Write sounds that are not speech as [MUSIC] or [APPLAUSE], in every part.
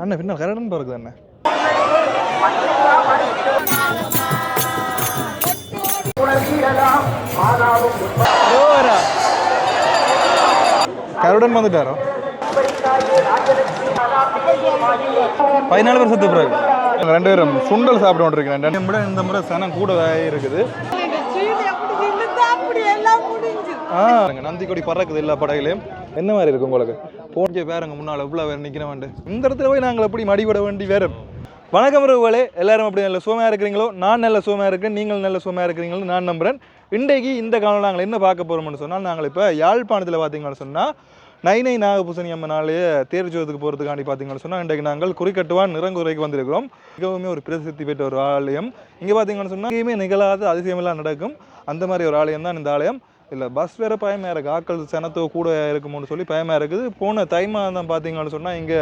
அண்ணா பின்னால் கரடன் பிறகு அண்ணா. கருடன் வந்துட்டாரோ? பதினாலு பேர் செத்து பிறகு ரெண்டு பேரும் சுண்டல் சாப்பிட்டு கொண்டிருக்கிறேன் ரெண்டு முறை இந்த முறை சனம் கூட இருக்குது நந்திக்கொடி பறக்குது எல்லா படகுலையும். என்ன மாதிரி இருக்கு உங்களுக்கு? போன்ற பேரங்க முன்னால் எவ்வளோ வேறு நிற்கிற இந்த இடத்துல போய் நாங்கள் எப்படி மடிபட வேண்டி வேறு? வணக்கம் ரூபாலே எல்லாரும் அப்படி நல்ல சுகமாக இருக்கிறீங்களோ? நான் நல்ல சுகமாக இருக்கேன் நீங்கள் நல்ல சுகமாக இருக்கிறீங்களோ நான் நம்புறேன். இன்றைக்கு இந்த காலம் நாங்கள் என்ன பார்க்க போகிறோம்னு சொன்னால் நாங்கள் இப்போ யாழ்ப்பாணத்தில் பார்த்தீங்கன்னு சொன்னால் நைனை நாகபூசணி அம்மனாலேயே தேர்ஜோதுக்கு போகிறதுக்காண்டி பார்த்தீங்கன்னு சொன்னால் இன்றைக்கு நாங்கள் குறிக்கட்டுவான் நிறங்குறைக்கு வந்திருக்கிறோம். மிகவும் ஒரு பிரசித்தி பெற்ற ஒரு ஆலயம். இங்கே பார்த்தீங்கன்னு சொன்னால் எங்கேயுமே நிகழாத அதிசயமெல்லாம் நடக்கும். அந்த மாதிரி ஒரு ஆலயம் தான் இந்த ஆலயம். இல்லை பஸ் வேறு பயமாக இருக்குது ஆக்கள் சனத்தோ கூட இருக்குமோன்னு சொல்லி பயமாக இருக்குது. போன தை மாதம் பார்த்தீங்கன்னு சொன்னால் இங்கே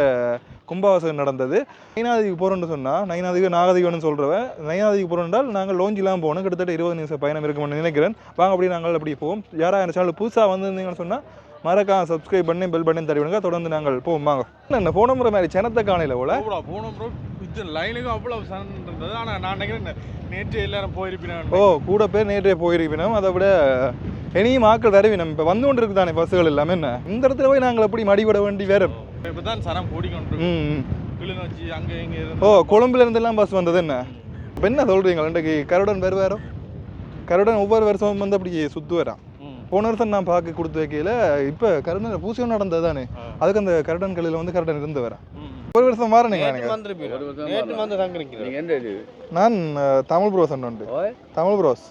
கும்பாவாசம் நடந்தது. நைனாதிக்கு போகிறோன்னு சொன்னால் நைனாதிக்கு நாகதிகம்னு சொல்கிறவன் நைனாதிக்கு போகிறோம்னால் நாங்கள் லோஞ்சிலாம் போகணும். கிட்டத்தட்ட இருபது நிமிஷம் பயணம் இருக்கும்னு நினைக்கிறேன். வாங்க அப்படி நாங்கள் அப்படி போவோம். யாராக இந்த சேனல் புதுசாக வந்திருந்தீங்கன்னு சொன்னால் மறக்காம சப்ஸ்கிரைப் பண்ணி பெல் பண்ணி தருவிடுங்க தொடர்ந்து நாங்கள் போவோம். வாங்க. என்ன போன முறை மாதிரி சனத்தை காணையில் போல? போன ப்ரோ இது லைனுக்கு அவ்வளோ சன் இருந்தது. ஆனால் நான் நினைக்கிறேன் நேற்று எல்லாரும் போயிருப்பேன் ஓ கூட பேர் நேற்றே போயிருப்பினோம். அதை விட இனியும் ஆக்கள் தருவினம் இப்போ வந்து கொண்டு இருக்குதானே பஸ்ஸுகள் எல்லாமே என்ன? இந்த இடத்துல போய் நாங்கள் எப்படி மடிவிட வேண்டி வேறு? இப்போ தான் சனம் கூடிக்கொண்டு ம் ம். கிளிநொச்சி அங்கே இங்கே ஓ இருந்து கொழும்புல இருந்தெல்லாம் பஸ் வந்தது என்ன? இப்போ என்ன சொல்கிறீங்க இன்றைக்கு கருடன் வருவாரோ கருடன் ஒவ்வொரு வருஷமும் வந்து அப்படி சுற்றுவாரான் ம். போன வருஷம் நான் பார்க்க கொடுத்து வைக்கையில் இப்போ கருடன் பூசியம் நடந்தது தானே. அதுக்கு அந்த கருடன் கல்லில் வந்து கருடன் இருந்து வரேன் ம். ஒரு வருஷம் இது? நான் தமிழ் ப்ரோஸ் ஓய். தமிழ் ப்ரோஸ்.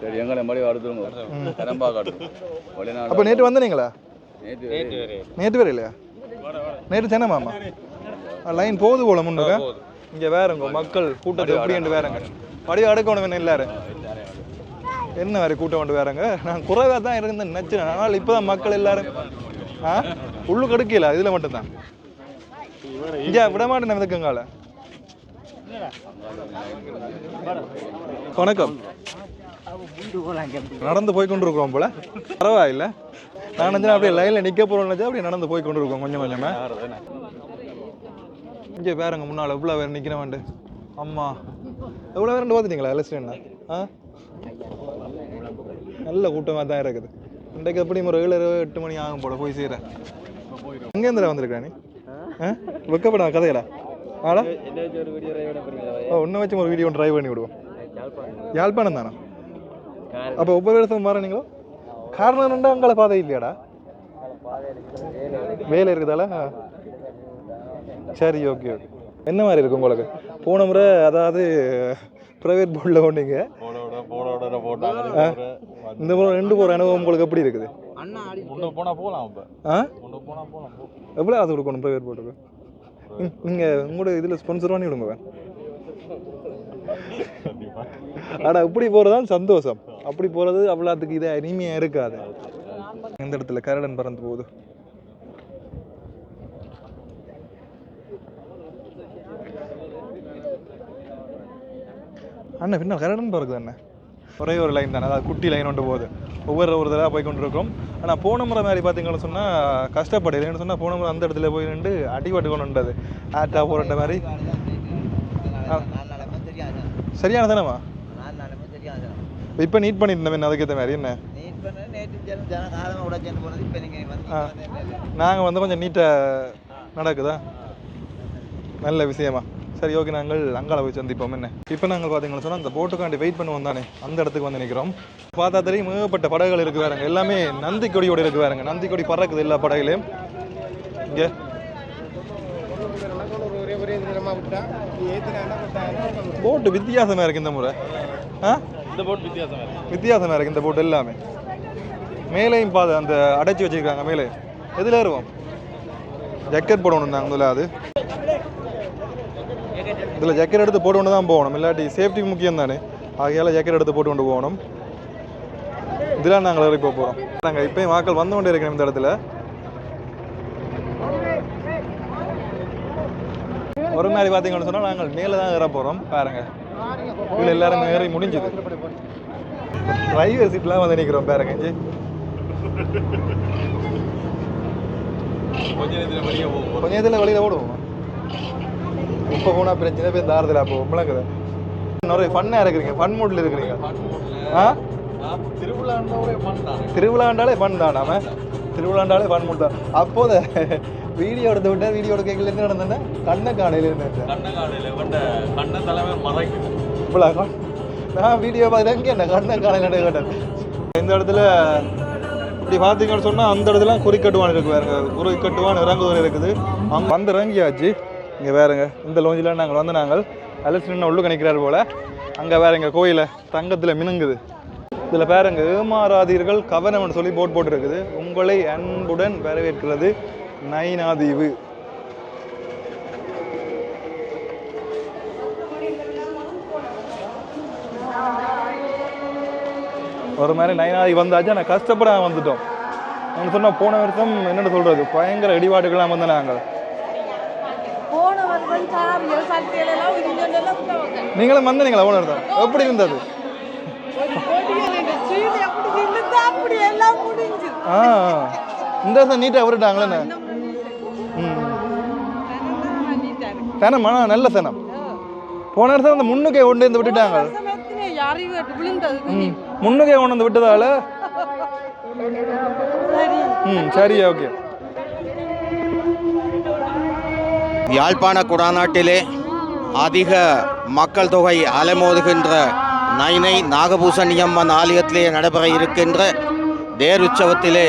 சரி எங்களை மறுபடி அடுத்துருங்க. கடம்பா காட்டும். வெளிநாடு அப்போ நேற்று வந்தீங்களா நேற்று நேற்று வேறு இல்லையா நேற்று சென்னை மாமா? லைன் போகுது போல முன்னுக்கு. இங்கே வேறங்க மக்கள் கூட்டத்தை எப்படி வேறங்க. படி அடுக்கணும் என்ன எல்லாரும் என்ன வேற கூட்டம் கொண்டு வேறங்க? நான் குறைவாக தான் இருந்தேன் நினச்சேன். ஆனால் இப்போ தான் மக்கள் எல்லாரும் ஆ உள்ளு கடுக்கல இதில் மட்டும்தான். இங்கே விட மாட்டேன் எதுக்குங்கால வணக்கம். நடந்து போய் கொண்டு இருக்கிறோம் போல. பரவாயில்ல. நான் நினைச்சேன் அப்படியே லைனில் நிற்க போகிறோம்னு அப்படியே நடந்து போய் கொண்டு இருக்கோம் கொஞ்சம் கொஞ்சமா. இங்கே பாருங்க முன்னால் எவ்வளோ பேர் நிற்கிற வேண்டு அம்மா. எவ்வளோ பேர் பார்த்துட்டீங்களா எலஸ்டேன்னா ஆ? நல்ல கூட்டமாக தான் இருக்குது. இன்றைக்கு எப்படி ஒரு ஏழு எட்டு மணி ஆகும் போல போய் சேர. எங்கேருந்து வந்திருக்கா நீ? வெக்கப்படா கதையில ஆடா ஓ இன்னும் வச்சு ஒரு வீடியோ ட்ரைவ் பண்ணி விடுவோம். யாழ்ப்பாணம் தானே? அப்போ ஒவ்வொரு இடத்துல மாறினீங்களோ காரணம் ரெண்டா அங்கே பாதை இல்லையாடா வேலை இருக்குதால சரி ஓகே ஓகே என்ன மாதிரி இருக்கு உங்களுக்கு போன முறை அதாவது ப்ரைவேட் போர்டில் போட்டாங்க இந்த முறை ரெண்டு போகிற அனுபவம் உங்களுக்கு எப்படி இருக்குது ஒன்று போனால் போகலாம் எவ்வளோ அது கொடுக்கணும் ப்ரைவேட் போர்ட்டுக்கு நீங்கள் உங்களோட இதில் ஸ்பான்சர் பண்ணி விடுங்க ஆனா இப்படி போகிறது தான் சந்தோஷம் அப்படி போகிறது அவ்வளோத்துக்கு இதாக இனிமையாக இருக்காது. இந்த இடத்துல கரடன் பறந்து போகுது. அண்ணா பின்ன கரடன் பறக்குது அண்ணன் ஒரே ஒரு லைன் தானே அதாவது குட்டி லைன் ஒன்று போகுது. ஒவ்வொரு ஒரு தடவை போய் கொண்டு இருக்கோம் ஆனால் போன முறை மாதிரி பார்த்தீங்கன்னு சொன்னால் கஷ்டப்படையிலன்னு சொன்னால் போன முறை அந்த இடத்துல போய் நின்று அடிபட்டு கொண்டு வந்தது. ஆட்டா போகிற மாதிரி. சரியான தானேம்மா இப்போ நீட் பண்ணியிருந்தேன் அதுக்கேற்ற மாதிரி என்ன. நாங்கள் வந்து கொஞ்சம் நீட்டாக நடக்குதா? நல்ல விஷயமா. சரி ஓகே நாங்கள் அங்கால போய் சந்திப்போம் என்ன? இப்போ நாங்கள் பார்த்தீங்கன்னு சொன்னால் அந்த போட்டுக்காண்டி வெயிட் பண்ணுவோம் தானே. அந்த இடத்துக்கு வந்து நிற்கிறோம் பார்த்தா தெரியும் ஏகப்பட்ட படகுகள் இருக்கு வேறுங்க எல்லாமே நந்தி கொடியோட இருக்கு வேறுங்க நந்தி கொடி பறக்குது எல்லா படகுலையும். இங்கே. போட்டு வித்தியாசமாக இருக்கு இந்த முறை. ஆ? இந்த போட் வித்தியாசம் வேறு வித்தியாசமாக இருக்கு இந்த போட்டு எல்லாமே. மேலேயும் பாது அந்த அடைச்சி வச்சிருக்காங்க மேலே. எதில் ஏறுவோம்? ஜக்கெட் போடணும் நாங்கள் முதல்ல அது. இதில் ஜக்கெட் எடுத்து போட்டு கொண்டு தான் போகணும். இல்லாட்டி சேஃப்டி முக்கியம் தானே ஆகையால் ஜக்கெட் எடுத்து போட்டு கொண்டு போகணும். இதெல்லாம் நாங்கள் இறக்கி போக போகிறோம் நாங்கள் இப்போயும் வாக்கள் வந்து கொண்டே இருக்கணும் இந்த இடத்துல. ஒரு மாதிரி பார்த்தீங்கன்னு சொன்னால் நாங்கள் மேலே தான் ஏற போகிறோம் பாருங்கள் கீழே எல்லாரும் ஏறி முடிஞ்சுது. டிரைவர் சீட்லாம் வந்து நிற்கிறோம் பாருங்க ஜி கொஞ்ச நேரத்தில் வெளியே போகும் கொஞ்சம் இதில் வெளியில் ஓடுவோம். இப்போ போனால் பிரச்சனை போய் தாரதில் அப்போ முழங்குது. இன்னொரு ஃபன்னாக இருக்கிறீங்க ஃபன் மூடில் இருக்கிறீங்க. ஆ? திருவிழாண்டோட பண்ணாங்க திருவிழாண்டாலே ஃபன் தான் நாம. திருவிழாண்டாலே ஃபன் மூட் தான். அப்போது வீடியோ எடுத்து விட்டா வீடியோ எடுக்க என்ன நடந்தேன்னா கண்ணை காணையில் இருந்தேன் கண்ண காலையில் வந்த கண்ண தலைமை மறைக்குது. இவ்வளோ நான் வீடியோ பார்த்துட்டு இங்கே என்ன கண்ணை காணையில் கேட்டேன் இந்த இடத்துல இப்படி பார்த்தீங்கன்னு சொன்னால் அந்த இடத்துல குறிக்கட்டுவான் இருக்கு பாருங்க. குறிக்கட்டுவான் இறங்குவது இருக்குது. அங்கே வந்து இறங்கியாச்சு. இங்கே வேறுங்க. இந்த லோஞ்சில் நாங்கள் வந்து நாங்கள் அலசின உள்ளு கணிக்கிறார் போல். அங்கே வேறுங்க கோயிலை தங்கத்தில் மினுங்குது. இதில் பாருங்க ஏமாறாதீர்கள். கவனம்னு சொல்லி போட் போட்டிருக்குது. உங்களை அன்புடன் வரவேற்கிறது. நைனாதீவு. ஒரு மாதிரி நைனாதி வந்தாச்சு ஆனால் கஷ்டப்படாம வந்துட்டோம். அவங்க சொன்னால் போன வருஷம் என்னென்னு சொல்கிறது பயங்கர இடிபாடுகள்லாம் வந்து நாங்கள் நீங்களும் வந்து நீங்களா போன வருஷம் எப்படி இருந்தது? ஆ இந்த வருஷம் நீட்டாக விட்டுட்டாங்களே சனம் ஆனால் நல்ல சனம். போன வருஷம் அந்த முன்னுக்கே கொண்டு வந்து விட்டுட்டாங்க. முன்னுக்கே கொண்டு வந்து விட்டதால? சரி. ம் சரி ஓகே. யாழ்ப்பாண குடாநாட்டிலே அதிக மக்கள் தொகை அலைமோதுகின்ற நைனை நாகபூசணியம்மன் ஆலயத்திலே நடைபெற இருக்கின்ற தேர் உற்சவத்திலே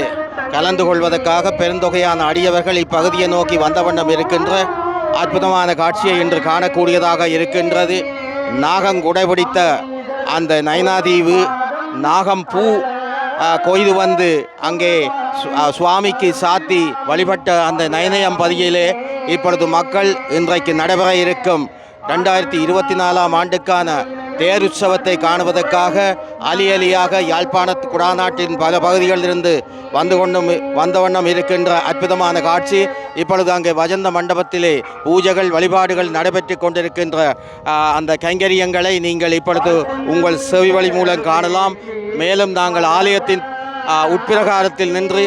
கலந்து கொள்வதற்காக பெருந்தொகையான அடியவர்கள் இப்பகுதியை நோக்கி வந்த வண்ணம் இருக்கின்ற அற்புதமான காட்சியை இன்று காணக்கூடியதாக இருக்கின்றது. நாகங்குடைபிடித்த அந்த நயனாதீவு நாகம் பூ கொய்து வந்து அங்கே சுவாமிக்கு சாத்தி வழிபட்ட அந்த நயனயம் பதியிலே இப்பொழுது மக்கள் இன்றைக்கு நடைபெற இருக்கும். ரெண்டாயிரத்தி இருபத்தி நாலாம் ஆண்டுக்கான தேருற்சவத்தை காணுவதற்காக அலி அலியாக யாழ்ப்பாண குடாநாட்டின் பல பகுதிகளிலிருந்து வந்து கொண்டும் வந்த வண்ணம் இருக்கின்ற அற்புதமான காட்சி. இப்பொழுது அங்கே வஜந்த மண்டபத்திலே பூஜைகள் வழிபாடுகள் நடைபெற்று கொண்டிருக்கின்ற அந்த கைங்கரியங்களை நீங்கள் இப்பொழுது உங்கள் செவி வழி மூலம் காணலாம். மேலும் நாங்கள் ஆலயத்தின் உட்பிரகாரத்தில் நின்று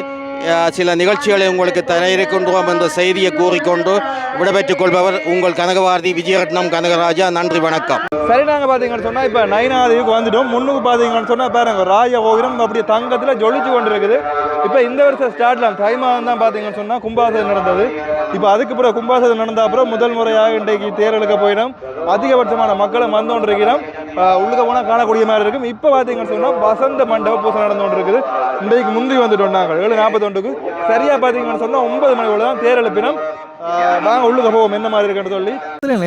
சில நிகழ்ச்சிகளை உங்களுக்கு தர இருக்கின்றோம் என்ற செய்தியை கூறிக்கொண்டு விடைபெற்றுக் கொள்பவர் உங்கள் கனகவாரதி விஜயரத்னம் கனகராஜா. நன்றி வணக்கம். சரி நாங்கள் பார்த்தீங்கன்னு சொன்னால் இப்போ நயனாதிக்கு வந்துட்டோம். முன்னுக்கு பார்த்தீங்கன்னு சொன்னால் பாருங்க ராஜ கோபுரம் அப்படியே தங்கத்தில் ஜொலிச்சு கொண்டு இருக்குது இப்போ இந்த வருஷம் ஸ்டார்ட்ல தை மாதம் தான் பார்த்தீங்கன்னு சொன்னால் கும்பாசனம் நடந்தது. இப்போ அதுக்கு பிறகு நடந்த அப்புறம் முதல் முறையாக இன்றைக்கு தேர்தலுக்கு போயிடும் அதிகபட்சமான மக்களும் வந்து கொண்டிருக்கிறோம். உள்ளுக்க போனால் காணக்கூடிய மாதிரி இருக்கும். இப்போ பார்த்தீங்கன்னு சொன்னால் வசந்த மண்டப பூசை நடந்து கொண்டு இருக்குது இன்றைக்கு முந்தி வந்துட்டோம் நாங்கள். ஏழு நாற்பத்தொண்டுக்கு சரியாக பார்த்தீங்கன்னு சொன்னால் ஒன்பது மணி போல தான் தேர் எழுப்பினோம். வாங்க உள்ளுக்க போவோம். என்ன மாதிரி இருக்குன்னு சொல்லி.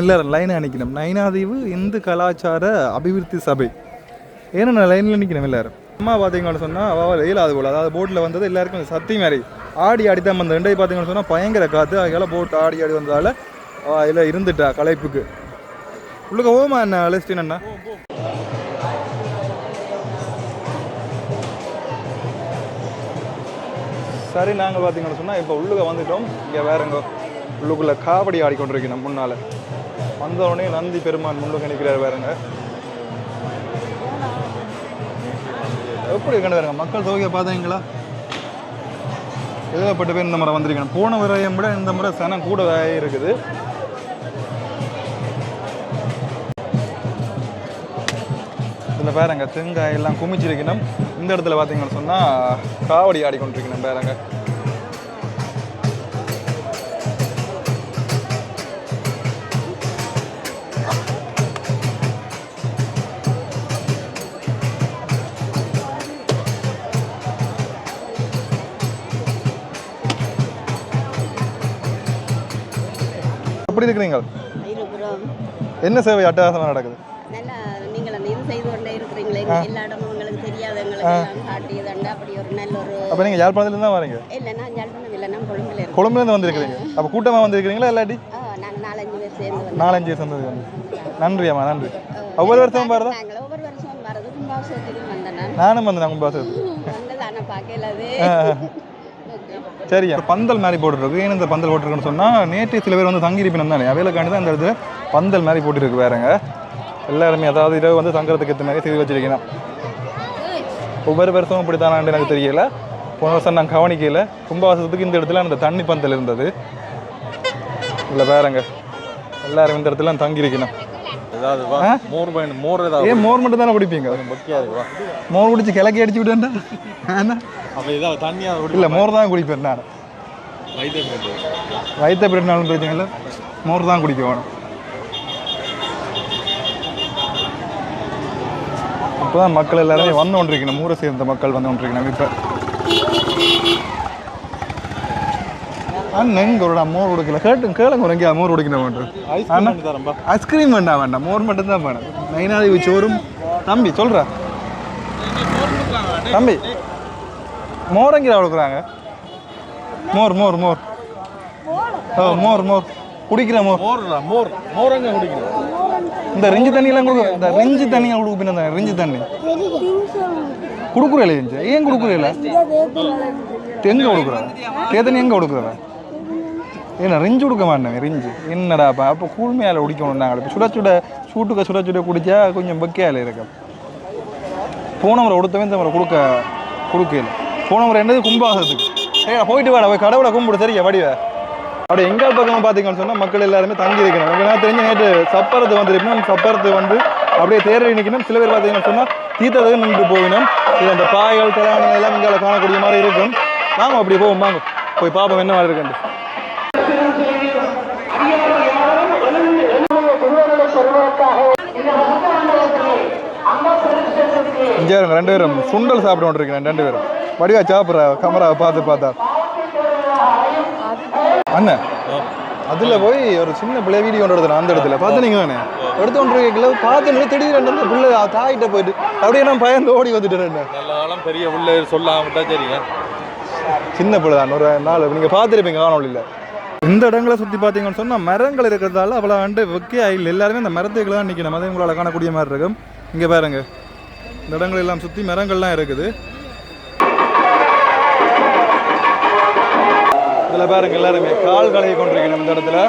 எல்லாரும் லைனாக நிற்கணும் நைனாதீவு இந்து கலாச்சார அபிவிருத்தி சபை. ஏன்னா லைனில் நிற்கணும் எல்லாரும்? அம்மா பார்த்தீங்கன்னு சொன்னால் அவள் இயலாது போல். அதாவது போட்டில் வந்தது எல்லாருக்கும் சத்தி மாதிரி. ஆடி ஆடி தான் வந்த ரெண்டே பார்த்தீங்கன்னு சொன்னால் பயங்கர காற்று அதெல்லாம் போட்டு ஆடி ஆடி வந்ததால் அவள் இதில் இருந்துட்டா கலைப்புக்கு. உள்ளுக்க ஓமா என்ன அலஸ்டின் அண்ணா? சரி நாங்கள் பார்த்தீங்கன்னு சொன்னால் இப்போ உள்ளுக வந்துட்டோம். இங்கே வேறங்க உள்ளுக்குள்ளே காவடி ஆடிக்கொண்டிருக்கணும் முன்னால். வந்தவுடனே நந்தி பெருமான் முன்னுக்கு நிற்கிறார் வேறுங்க எப்படி இருக்கணும் வேறுங்க மக்கள் தொகையை பார்த்தீங்களா? ஏகப்பட்ட பேர் இந்த முறை வந்திருக்கணும் போன முறையை விட இந்த முறை சனம் கூட இருக்குது இதில் பாருங்க தேங்காய் எல்லாம் குமிச்சிருக்கணும். இந்த இடத்துல பார்த்தீங்கன்னு சொன்னால் காவடி ஆடிக்கொண்டிருக்கணும் பாருங்க. எப்படி இருக்கிறீங்க? என்ன சேவை அட்டகாசமாக நடக்குது? எல்லா இடமும் அப்படி ஒரு நல்ல ஒரு அப்போ நீங்கள் யாழ்ப்பாணத்துலேருந்து தான் வரீங்க? இல்லை நான் ஜல்பனம் இல்லை நான் கொழும்புல இருக்கேன். கொழும்புலேருந்து வந்திருக்கிறீங்க. அப்போ கூட்டமாக வந்திருக்கிறீங்களா இல்லாட்டி? நாங்கள் நாலஞ்சு பேர் சேர்ந்து நாலஞ்சு சந்ததி வந்து நன்றி அம்மா நன்றி. ஒவ்வொரு வருஷமும் நாங்கள் ஒவ்வொரு வருஷம் வரது. கும்பாபிஷேகத்துக்கு வந்தேன் நான். நானும் வந்தேன் நான் கும்பாசத்துக்கு வந்தது? ஆனால் பார்க்கல அது. ஓகே. சரி பந்தல் மாதிரி போட்டுருக்கு. ஏன் இந்த பந்தல் போட்டிருக்குன்னு சொன்னால் நேற்று சில பேர் வந்து தங்கியிருப்பினம் தானே அவைகளுக்காண்டி தான் இந்த இடத்துல பந்தல் மாதிரி போட்டுருக்கு வேறங்க. எல்லாருமே அதாவது இரவு வந்து தங்குறதுக்கு ஏற்ற மாதிரி செய்து வச்சிருக்கணும். ஒவ்வொரு வருஷமும் இப்படி தானான்னு எனக்கு தெரியல. போன வருஷம் நான் கவனிக்கல. கும்பாவாசத்துக்கு இந்த இடத்துல அந்த தண்ணி பந்தல் இருந்தது. இல்லை வேறங்க எல்லாரும் இந்த இடத்துல தங்கி இருக்கணும் ஏதாவது வா ஆ? மோர் மோர் ஏன் மோர் மட்டும் தானே குடிப்பீங்க? மோர் குடிச்சு கிளக்கி அடிச்சு விட்டேன்டா இல்லை மோர் தான் குடிப்பேன் நான். வயிற்ற பிறனாலும் பிரச்சனை இல்லை. மோர் தான் குடிக்க வேணும். இப்போ தான் மக்கள் எல்லாருமே வந்து கொண்டிருக்கணும். ஊரை சேர்ந்த மக்கள் வந்து கொண்டிருக்கணும். இப்போ அண்ணன் இங்கே மோர் கொடுக்கல. கேட்டு கேளுங்க ஒரு எங்கேயா மோர் குடிக்கணும் வேண்டாம் ஐஸ்கிரீம் வேண்டாம் வேண்டாம். மோர் மட்டும் தான் வேணும். நைனாதி சோறும். தம்பி சொல்கிறா தம்பி மோர் எங்கே கொடுக்குறாங்க? மோர் மோர் மோர். ஓ மோர் மோர். குடிக்கிற மோர். மோர். மோர் எங்க குடிக்கணும் இந்த ரிஞ்சு தண்ணியெல்லாம் கொடுக்க இந்த ரிஞ்சு தண்ணியை கொடுக்க பின்னா ரிஞ்சு தண்ணி. கொடுக்குறே ரெஞ்சு ஏன் கொடுக்குறல எங்க கொடுக்குற? தே தண்ணி எங்க கொடுக்குறா? ஏன்னா ரிஞ்சு கொடுக்க மாட்டேன் ரிஞ்சு. என்னடாப்பா அப்போ கூழ்மையால் குடிக்கணும் நாங்கள். இப்போ சுட சுட சூட்டுக்க சுட சுட குடிச்சா கொஞ்சம் பக்கையால் இருக்கும். போன முறை கொடுத்தவன் இந்த முறை கொடுக்க கொடுக்கல. போன முறை என்னது கும்பாசத்துக்கு ஏ போயிட்டு வாடா போய் கடவுளை கும்பிடு சரியா? வடிவ. அப்படி எங்கள் பக்கம் பார்த்தீங்கன்னு சொன்னால் மக்கள் எல்லாருமே தங்கி இருக்கணும் உங்களுக்கு தெரிஞ்சு தெரிஞ்ச நேற்று சப்பரத்து வந்திருக்கணும். சப்பரத்து வந்து அப்படியே தேர்வு நிற்கணும் சில பேர் பார்த்தீங்கன்னு சொன்னால் தீர்த்தத்துக்கு நின்று போகணும். இது அந்த பாய்கள் தலைவணி எல்லாம் இங்கே காணக்கூடிய மாதிரி இருக்கும். வாங்க அப்படி போவோம். வாங்க. போய் பார்ப்போம் என்ன மாதிரி இருக்குன்ட்டு. இங்கே இருங்க ரெண்டு பேரும் சுண்டல் சாப்பிட்டு கொண்டிருக்கிறேன் ரெண்டு பேரும். வடிவா சாப்பிட்ற கமராவை பார்த்து பார்த்தா. அண்ணன் அதுல போய் ஒரு சின்ன பிள்ளை வீடியோ ஒன்று எடுத்தேன் அந்த இடத்துல. பார்த்து நீங்க தானே? எடுத்து கொண்டு இருக்கல பார்த்து திடீர்னு அந்த பிள்ளை தாயிட்ட போயிட்டு அப்படியே நான் பயந்து ஓடி வந்துட்டேன் நல்ல பெரிய உள்ள சொல்லாம விட்டா சரிங்க. சின்ன பிள்ளை தான் ஒரு நாள் நீங்க பார்த்துருப்பீங்க காணொலியில் இந்த இடங்களை சுற்றி பார்த்தீங்கன்னு சொன்னால் மரங்கள் இருக்கிறதால அவ்வளோ வந்து வெக்கையா இல்லை எல்லாருமே இந்த மரத்துக்குள்ள தான் நிற்கணும் அதை உங்களால் காணக்கூடிய மாதிரி இருக்கும். இங்கே பாருங்க. இந்த இடங்கள் எல்லாம் சுற்றி மரங்கள்லாம் இருக்குது. இதில் பாருங்க எல்லாருமே கால் கழுவி கொண்டிருக்கணும் இந்த இடத்துல.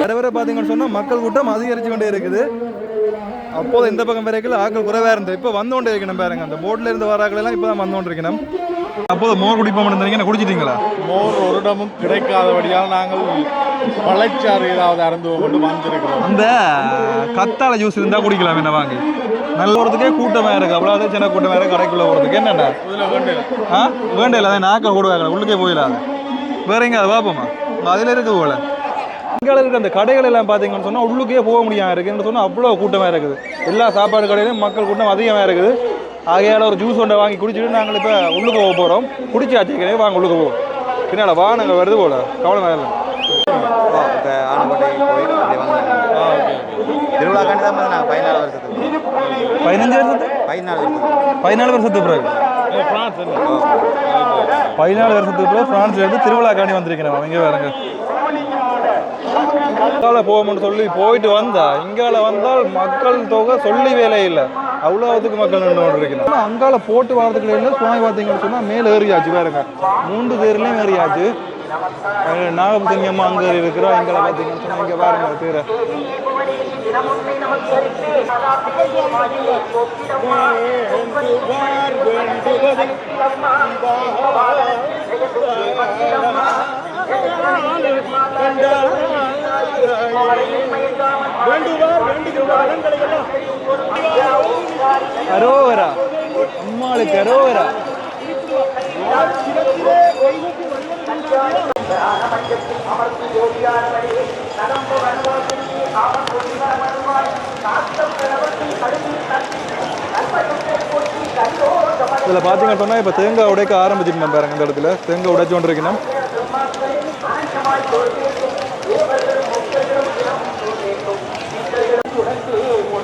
வர வர பார்த்தீங்கன்னு சொன்னால் மக்கள் கூட்டம் அதிகரித்து கொண்டே இருக்குது. அப்போது இந்த பக்கம் வரைக்கும் ஆக்கள் குறைவாக இருந்தது. இப்போ வந்து கொண்டே இருக்கணும் பாருங்க. அந்த போட்டில் இருந்து வராக்கள் எல்லாம் இப்போ தான் வந்து கொண்டிருக்கணும். அப்போது மோர் குடிப்போம் இருந்தீங்க குடிச்சிட்டீங்களா? மோர் ஒரு இடமும் கிடைக்காதபடியால் நாங்கள் பழச்சாறு ஏதாவது அருந்துவோம் கொண்டு வந்திருக்கிறோம். அந்த கத்தாழை ஜூஸ் இருந்தால் குடிக்கலாம் என்ன வாங்கி. நல்ல போகிறதுக்கே கூட்டமாக இருக்குது அவ்வளோ சின்ன கூட்டமாக இருக்குது கடைக்குள்ளே போகிறதுக்கு என்னென்ன? ஆ? வேண்டிய இல்லை நாக்க கூடுவாங்க உள்ளுக்கே போயிடாது. வேற எங்க அதை பார்ப்போமா அதில் இருக்கு போல. இங்கே இருக்க அந்த கடைகள் எல்லாம் பார்த்தீங்கன்னு சொன்னால் உள்ளுக்கே போக முடியாம இருக்குன்னு சொன்னால் அவ்வளோ கூட்டமாக இருக்குது. எல்லா சாப்பாடு கடையிலும் மக்கள் கூட்டம் அதிகமாக இருக்குது. ஆகையால் ஒரு ஜூஸ் ஒன்றை வாங்கி குடிச்சிட்டு நாங்கள் இப்போ உள்ளுக்கு போக போகிறோம் குடிச்சாச்சு ஏற்கனவே வாங்க உள்ளுக்கு போவோம். பின்னால வா நாங்கள் வருது போல. கவலை வேலை இப்போ ஆனக்கோட்டை கோயில் அப்படி வந்தாங்க திருவிழா கண்டு தான் வந்து நாங்கள் பதினாலு வருஷத்துக்கு. பதினஞ்சு வருஷத்து? பதினாலு வருஷத்துக்கு. பதினாலு வருஷத்துக்கு பிறகு? பதினாலு வருஷத்துக்கு பிறகு பிரான்ஸ்ல இருந்து திருவிழாக்காண்டி வந்திருக்கிறேன் அவங்க வேறங்க இங்கால போவோம்னு சொல்லி போயிட்டு வந்தா இங்கால வந்தால் மக்கள் தொகை சொல்லி வேலை இல்லை. அவ்வளோத்துக்கு மக்கள் நின்று கொண்டு இருக்கிறோம் அங்கால போட்டு வரதுக்குள்ள இல்லை சுவாமி பார்த்தீங்கன்னு சொன்னால் மேலே ஏறியாச்சு பாருங்க மூன்று பேர்லேயும் ஏறியாச்சு அஹ் அம்மா அங்கே இருக்கிறோம் எங்களை பார்த்தீங்கன்னு சொன்னால் இங்கே பாருங்க அரோவரா அம்மாளுக்கு அரோவரா இதில் பார்த்தீங்கன்னு சொன்னால் இப்போ தேங்காய் உடைக்க ஆரம்பிச்சிட்டு பாருங்க இந்த இடத்துல. தேங்காய் உடைச்சு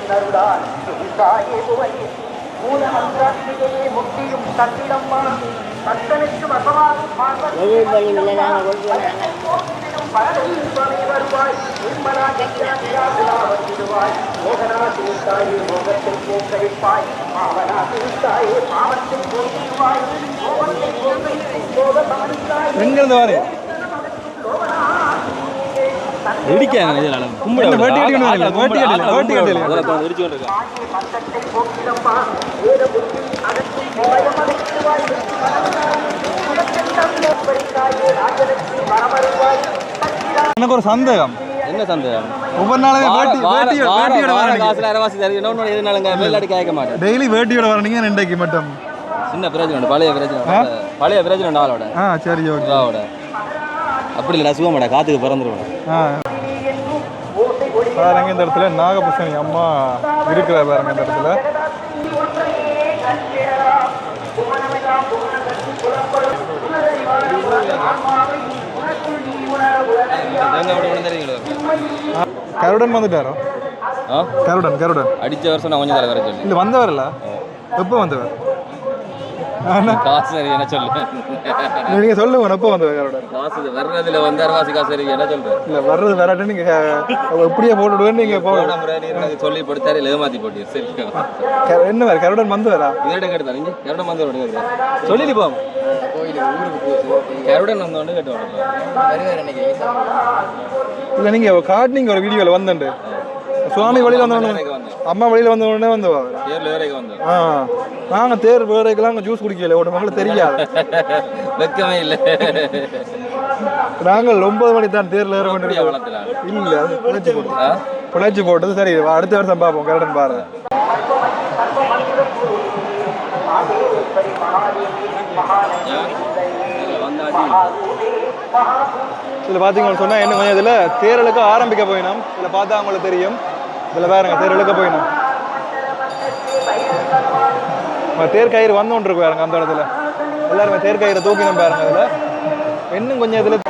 கொண்டு இருக்கணும் எதிர்வழியில் நாங்கள் கொண்டு வந்தாங்க எங்கேருந்து வாரு இடிக்காங்க இதனால கும்பிட என்ன வேட்டி. கட்டி கொண்டு வரல, வேட்டி கட்டல, வேட்டி கட்டல. அதெல்லாம் கொஞ்சம் இடிச்சு கொண்டு இருக்கான் எனக்கு ஒரு சந்தேகம். என்ன சந்தேகம்? ஒவ்வொரு நாளுமே வேட்டி வேட்டியோட வேட்டியோட வார வரீங்க காசுல அரைவாசி தருவி இன்னொன்று எதுனாலுங்க வெள்ளாடி கேட்க மாட்டேன். டெய்லி வேட்டியோட வரீங்க ரெண்டைக்கு மட்டும். சின்ன பிரச்சனை உண்டு பழைய பிரச்சனை. பழைய பிரச்சனை உண்டு ஆளோட. ஆ சரி ஓகே. அப்படி இல்லைடா சுகமாடா காத்துக்கு பிறந்துருவேன் பாருங்க இந்த இடத்துல நாகபூஷணி அம்மா இருக்கிற பாருங்க இந்த இடத்துல. கருடன் வந்துட்டாரோ? ஆ? கருடன் கருடன். அடிச்ச வருஷம் நான் கொஞ்சம் தர வர சொல்லி இல்ல எப்போ வந்தவர்? ஆனா, காசு சரி என்ன சொல்லு? நீங்க சொல்லுங்க எப்போ கருடன் காசு வர்றதுல வந்து அரைவாசி காசு சரி என்ன சொல்றேன் இல்ல வர்றது வராட்டு நீங்க எப்படியே போட்டுடுவேன் நீங்க போக சொல்லி படுத்தாரு ஏமாத்தி போட்டு சரி. என்ன வேறு கருடன் வந்தவரா? இதோட கேட்டு நீங்க கருடன் வந்து விடுங்க சொல்லிட்டு போம் கருடன் வந்தோன்னு கேட்டு இல்ல நீங்க காட்டினீங்க ஒரு வீடியோல வந்தண்டு சுவாமி வழியில வந்தவொடனே அம்மா வழியில வந்த உடனே வந்தவா ஆ நாங்க தேர் வேறைக்கெல்லாம் அங்க ஜூஸ் குடிக்கல ஒரு மக்களுக்கு தெரியாது. [LAUGHS] வெக்கமே இல்லை. நாங்கள் ஒன்பது மணி தான் தேர்ல ஏற வளர்த்தலாம் இல்ல பிழைச்சு போட்டு? பிழைச்சு போட்டது சரி அடுத்த வருஷம் பார்ப்போம் கருடன் பாரு. இதில் பார்த்தீங்கன்னு சொன்னால் என்ன கொஞ்சம் இதில் தேரலுக்கு ஆரம்பிக்க போயினோம் இதில் பார்த்தா அவங்களுக்கு தெரியும். இதில் பாருங்க தேர் இழுக்க போயினோம் தேர் கயிறு வந்து கொண்டு இருக்கு பாருங்க அந்த இடத்துல. எல்லாருமே தேர் கயிறை தூக்கினோம் பாருங்க அதில் இன்னும் கொஞ்சம் இதில்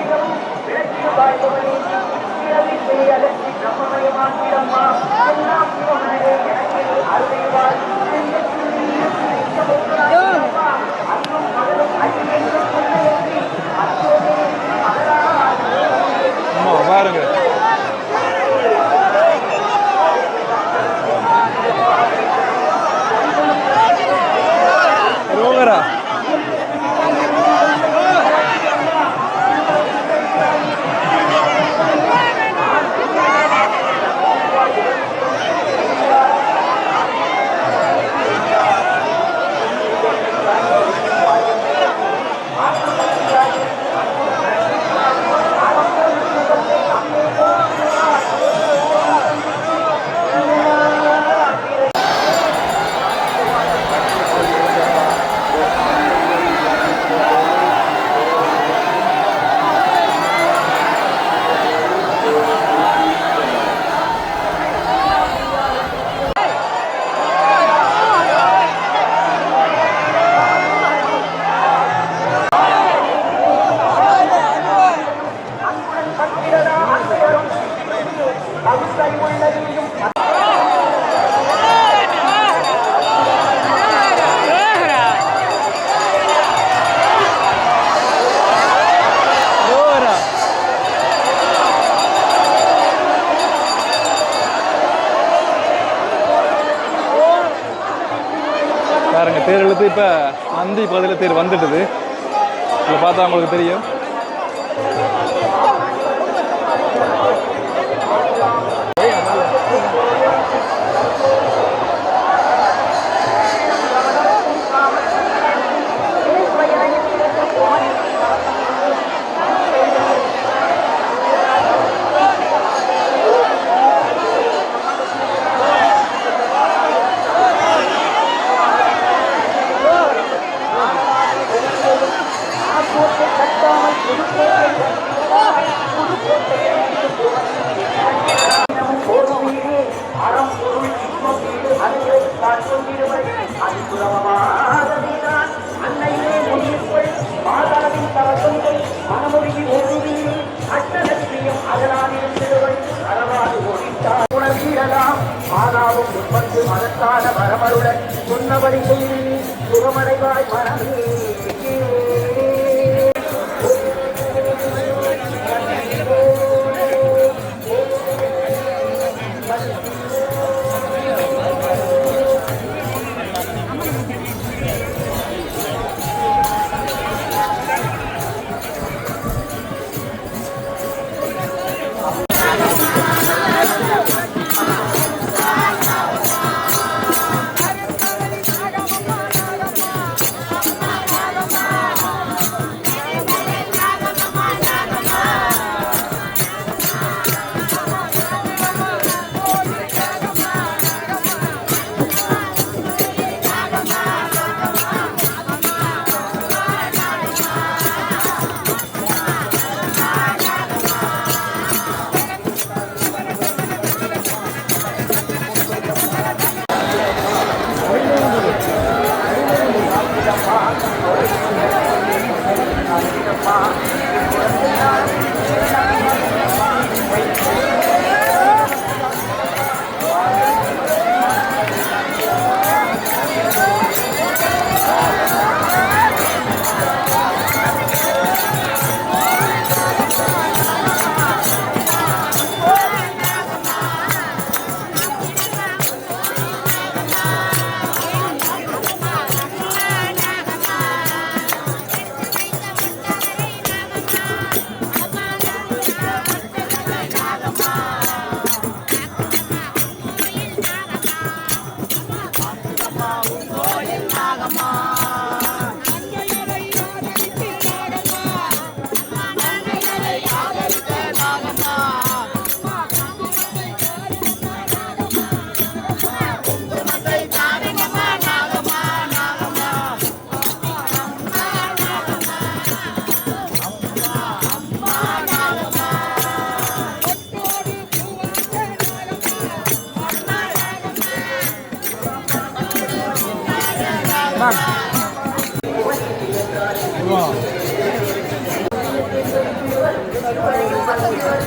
இப்போ நந்தி பகுதியில் தேர் வந்துட்டுது. இதில் பார்த்தா உங்களுக்கு தெரியும்.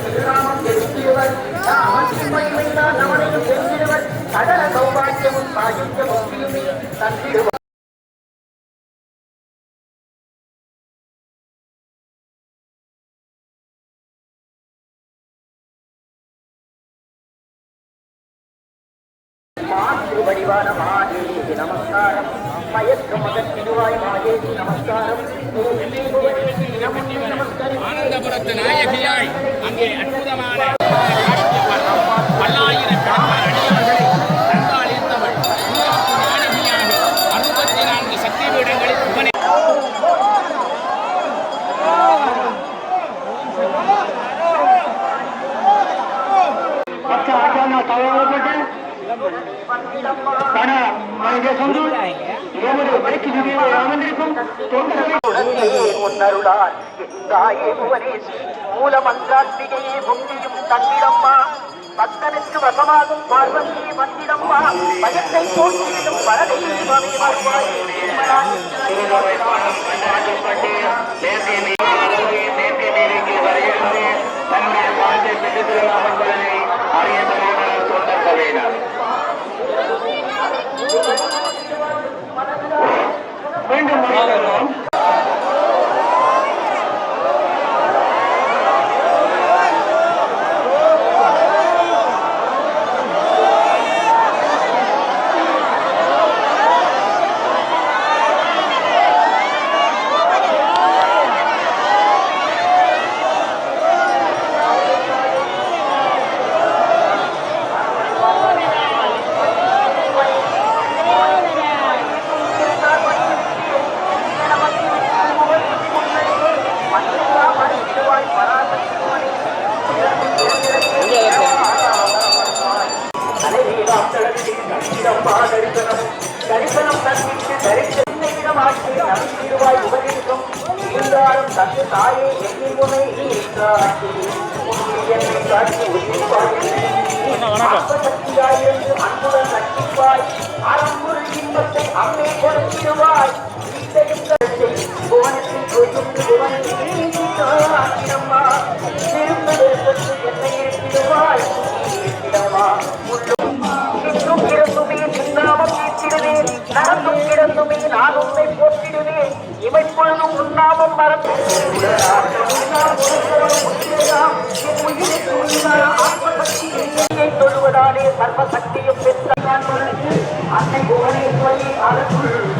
திருநாமம் தெரிவிக்கிறவர் அவசியம் மகிமைதான் அவனையும் சாகித்ய முக்தியுமே மனித சொந்து எமது வழிக்கு திடீர் அமர்ந்திருக்கும் முன்னருளால் தாயே புவனேசி மூல மந்திராட்சிகையே முக்தியும் பக்தனுக்கு வசமாகும் வந்திடம்மா பயத்தை மீண்டும்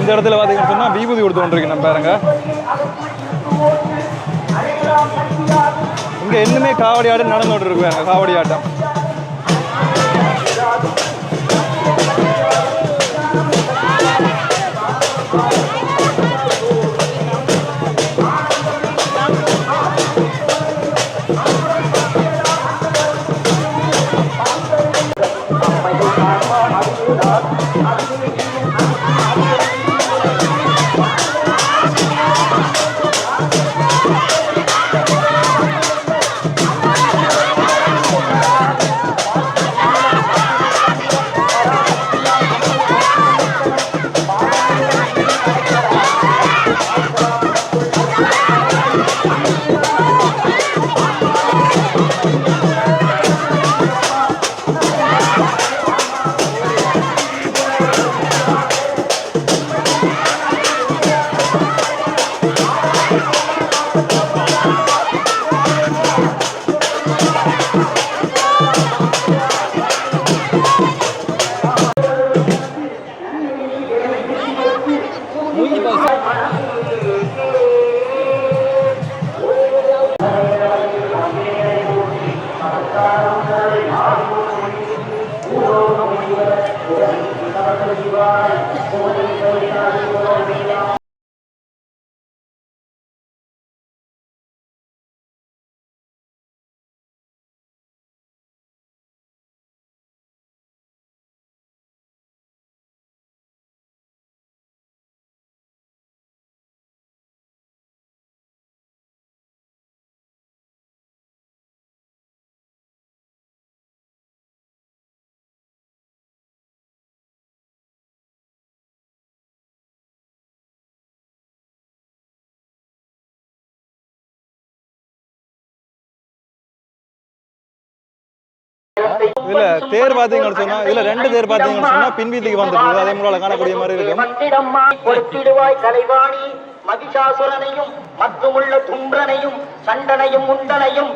இந்த இடத்துல பார்த்தீங்கன்னு சொன்னால் விபூதி கொடுத்து கொண்டிருக்கு நம்ம பாருங்க. இங்கே இன்னுமே காவடி ஆட்டம் நடந்துகிட்டு இருக்கு பாருங்க காவடி ஆட்டம். Thank you. இதுல தேர் பாத்தீங்கன்னு சொன்னா இதுல ரெண்டு தேர் பாத்தீங்கன்னு சொன்னா பின்வீதிக்கு வந்துருக்கு அதே முன்னால காணக்கூடிய மாதிரி இருக்கும். மகிஷாசுரனையும் மற்றுமுள்ள துன்றனையும் சண்டனையும் முண்டனையும்.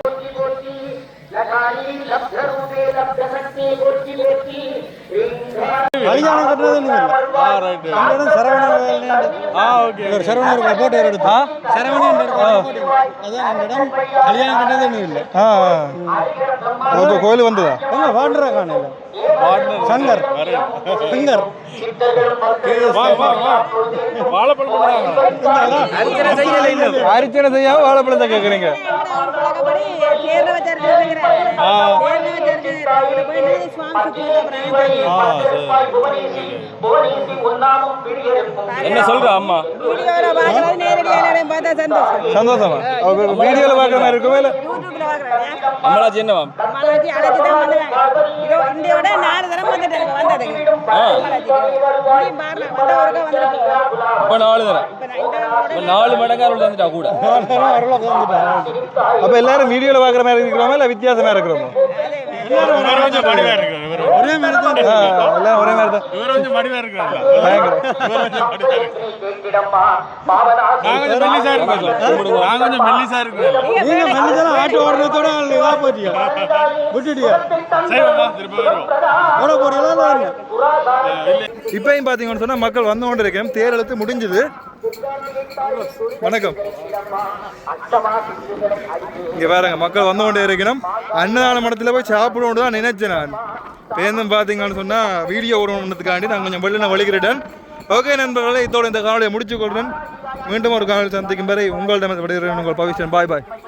லகாரி லப்தரூபே லப்தசக்தி போற்றி போற்றி கல்யாணம் கட்டுறது ஆ ரைட் ஆ ஓகே சரவணன் போட்டோ எடுத்து? கல்யாணம் கட்டுறது இல்லை. ஆ இப்போ கோயில் வந்ததா? சங்கர். சங்கர். வா வா வா. வாழைப்பழம் போடுறாங்க அரிச்சனை செய்யாம வாழைப்பழத்தை கேக்குறீங்க பழக்கப்படி தேர்ல என்ன சொல்ற அம்மா? சந்தோஷம். வீடியோல பாக்குற மாதிரி இருக்குமே இல்ல? தான் வந்தேன் இதோ இந்தியோட நாலு தரம் வந்துட்டேன் இப்ப வந்ததுக்கு மலாச்சி இங்கேயும் பாருங்க வந்த ஒருக்கா வந்துட்டு இப்போ நாலு தரம் இப்ப நாலு மடங்கு அருள் வந்துட்டா கூட? [LAUGHS] அப்ப எல்லாரும் வீடியோல பாக்குற மாதிரி இருக்கிறோமா இல்ல வித்தியாசமா இருக்கிறோமோ? ஒரே மாதிரி தான் எல்லாம் ஒரே மாதிரி இவர் கொஞ்சம் மடிவா கொஞ்சம் மெல்லிசா கொஞ்சம் மெல்லிசா நீங்க மெல்லிசா ஆட்டு ஓடுறதோட இதா போட்டியா? விட்டுட்டியா? திரும்ப வருவோம். இப்பயும் பாத்தீங்கன்னு சொன்னா மக்கள் வந்து கொண்டு இருக்கேன். தேர் எழுத்து முடிஞ்சது. வணக்கம். இங்க பாருங்க மக்கள் வந்து கொண்டே இருக்கணும். அன்னதான மடத்துல போய் சாப்பிடணும் தான் நினைச்சேன் நான். பேருந்தும் பார்த்தீங்கன்னு சொன்னால் வீடியோ ஓடணுன்றதுக்காண்டி நான் கொஞ்சம் வெளியில் வழிகிறேன். ஓகே நண்பர்களே இதோட இந்த காணொலியை முடிச்சு கொள்றேன் மீண்டும் ஒரு காணொலி சந்திக்கும் வரை உங்களிடம் விடைகிறேன் உங்கள் பவிஷன். பாய் பாய்.